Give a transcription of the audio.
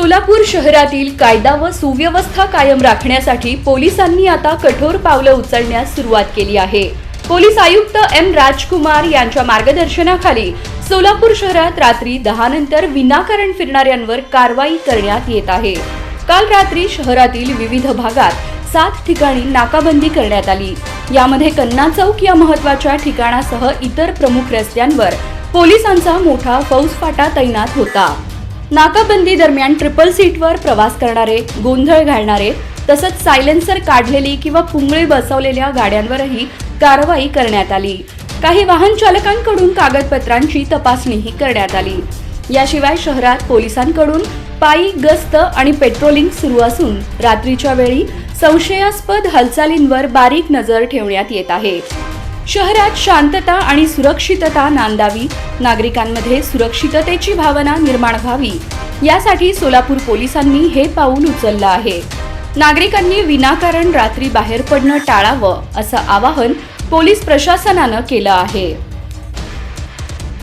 सोलापूर शहरातील कायदा व सुव्यवस्था कायम राखण्यासाठी पोलिसांनी आता कठोर पावलं उचलण्यास सुरुवात केली आहे. पोलीस आयुक्त एम राजकुमार यांच्या मार्गदर्शनाखाली सोलापूर शहरात रात्री दहा नंतर विनाकारण फिरणाऱ्यांवर कारवाई करण्यात येत आहे. काल रात्री शहरातील विविध भागात सात ठिकाणी नाकाबंदी करण्यात आली. यामध्ये कन्ना चौक या महत्त्वाच्या ठिकाणासह इतर प्रमुख रस्त्यांवर पोलिसांचा मोठा फौजफाटा तैनात होता. नाकाबंदी दरम्यान ट्रिपल सीटवर प्रवास करणारे गोंधळ घालणारे तसंच सायलेन्सर काढलेली किंवा पुंगळी बसवलेल्या गाड्यांवरही कारवाई करण्यात आली. काही वाहन चालकांकडून कागदपत्रांची तपासणीही करण्यात आली. याशिवाय शहरात पोलिसांकडून पायी गस्त आणि पेट्रोलिंग सुरू असून रात्रीच्या वेळी संशयास्पद हालचालींवर बारीक नजर ठेवण्यात येत आहे. शहरात शांतता आणि सुरक्षितता नांदावी नागरिकांमध्ये सुरक्षिततेची भावना निर्माण व्हावी. यासाठी सोलापूर पोलिसांनी हे पाऊल उचललं आहे. नागरिकांनी विनाकारण रात्री बाहेर पडणं टाळावं असं आवाहन पोलीस प्रशासनानं केलं आहे.